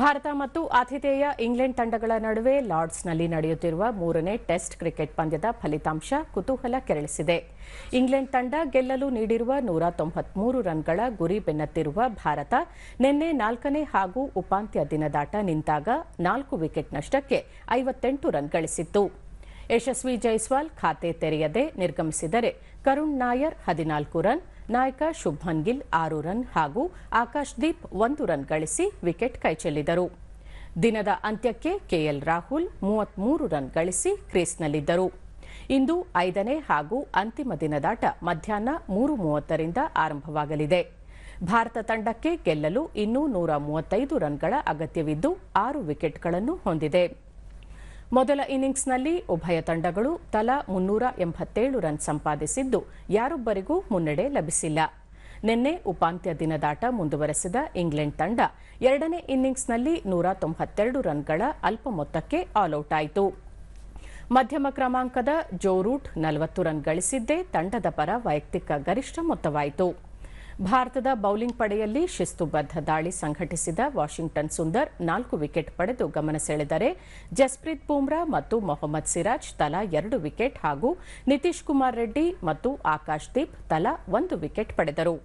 ಭಾರತ ಮತ್ತು ಆತಿಥೇಯ ಇಂಗ್ಲೆಂಡ್ ತಂಡಗಳ ನಡುವೆ ಲಾರ್ಡ್ಸ್ನಲ್ಲಿ ನಡೆಯುತ್ತಿರುವ ಮೂರನೇ ಟೆಸ್ಟ್ ಕ್ರಿಕೆಟ್ ಪಂದ್ಯದ ಫಲಿತಾಂಶ ಕುತೂಹಲ ಕೆರಳಿಸಿದೆ. ಇಂಗ್ಲೆಂಡ್ ತಂಡ ಗೆಲ್ಲಲು ನೀಡಿರುವ ನೂರ ತೊಂಬತ್ಮೂರು ರನ್ಗಳ ಗುರಿ ಬೆನ್ನತ್ತಿರುವ ಭಾರತ ನಿನ್ನೆ ನಾಲ್ಕನೇ ಹಾಗೂ ಉಪಾಂತ್ಯ ದಿನದಾಟ ನಿಂತಾಗ ನಾಲ್ಕು ವಿಕೆಟ್ ನಷ್ಟಕ್ಕೆ ಐವತ್ತೆಂಟು ರನ್ ಗಳಿಸಿತ್ತು. ಯಶಸ್ವಿ ಜೈಸ್ವಾಲ್ ಖಾತೆ ತೆರೆಯದೆ ನಿರ್ಗಮಿಸಿದರೆ ಕರುಣ್ ನಾಯರ್ ಹದಿನಾಲ್ಕು ರನ್ ನಾಯಕ ಶುಭ್ಮನ್ ಗಿಲ್ ಆರು ರನ್ ಹಾಗೂ ಆಕಾಶ್ ದೀಪ್ ಒಂದು ರನ್ ಗಳಿಸಿ ವಿಕೆಟ್ ಕೈಚೆಲ್ಲಿದರು ದಿನದ ಅಂತ್ಯಕ್ಕೆ ಕೆಎಲ್ ರಾಹುಲ್ ಮೂವತ್ಮೂರು ರನ್ ಗಳಿಸಿ ಕ್ರೀಸ್ನಲ್ಲಿದ್ದರು. ಇಂದು ಐದನೇ ಹಾಗೂ ಅಂತಿಮ ದಿನದಾಟ ಮಧ್ಯಾಹ್ನ ಮೂರು ಮೂವತ್ತರಿಂದ ಆರಂಭವಾಗಲಿದೆ. ಭಾರತ ತಂಡಕ್ಕೆ ಗೆಲ್ಲಲು ಇನ್ನೂ ನೂರ ಮೂವತ್ತೈದು ರನ್ಗಳ ಅಗತ್ಯವಿದ್ದು ಆರು ವಿಕೆಟ್ಗಳನ್ನು ಹೊಂದಿದೆ. ಮೊದಲ ಇನ್ನಿಂಗ್ಸ್ನಲ್ಲಿ ಉಭಯ ತಂಡಗಳು ತಲಾ ಮುನ್ನೂರ ಎಂಬತ್ತೇಳು ರನ್ ಸಂಪಾದಿಸಿದ್ದು ಯಾರೊಬ್ಬರಿಗೂ ಮುನ್ನಡೆ ಲಭಿಸಿಲ್ಲ. ನಿನ್ನೆ ಉಪಾಂತ್ಯ ದಿನದಾಟ ಮುಂದುವರೆಸಿದ ಇಂಗ್ಲೆಂಡ್ ತಂಡ ಎರಡನೇ ಇನ್ನಿಂಗ್ಸ್ನಲ್ಲಿ ನೂರ ತೊಂಬತ್ತೆರಡು ರನ್ಗಳ ಅಲ್ಪ ಮೊತ್ತಕ್ಕೆ ಆಲ್ಔಟ್ ಆಯಿತು. ಮಧ್ಯಮ ಕ್ರಮಾಂಕದ ಜೋ ರೂಟ್ ನಲವತ್ತು ರನ್ ಗಳಿಸಿದ್ದೇ ತಂಡದ ಪರ ವೈಯಕ್ತಿಕ ಗರಿಷ್ಠ ಮೊತ್ತವಾಯಿತು. ಭಾರತದ ಬೌಲಿಂಗ್ ಪಡೆಯಲ್ಲಿ ಶಿಸ್ತುಬದ್ಧ ದಾಳಿ ಸಂಘಟಿಸಿದ ವಾಷಿಂಗ್ಟನ್ ಸುಂದರ್ ನಾಲ್ಕು ವಿಕೆಟ್ ಪಡೆದು ಗಮನ ಸೆಳೆದರೆ ಜಸ್ಪ್ರೀತ್ ಬೂಮ್ರಾ ಮತ್ತು ಮೊಹಮ್ಮದ್ ಸಿರಾಜ್ ತಲಾ ಎರಡು ವಿಕೆಟ್ ಹಾಗೂ ನಿತೀಶ್ ಕುಮಾರ್ ರೆಡ್ಡಿ ಮತ್ತು ಆಕಾಶ್ ದೀಪ್ ತಲಾ ಒಂದು ವಿಕೆಟ್ ಪಡೆದರು.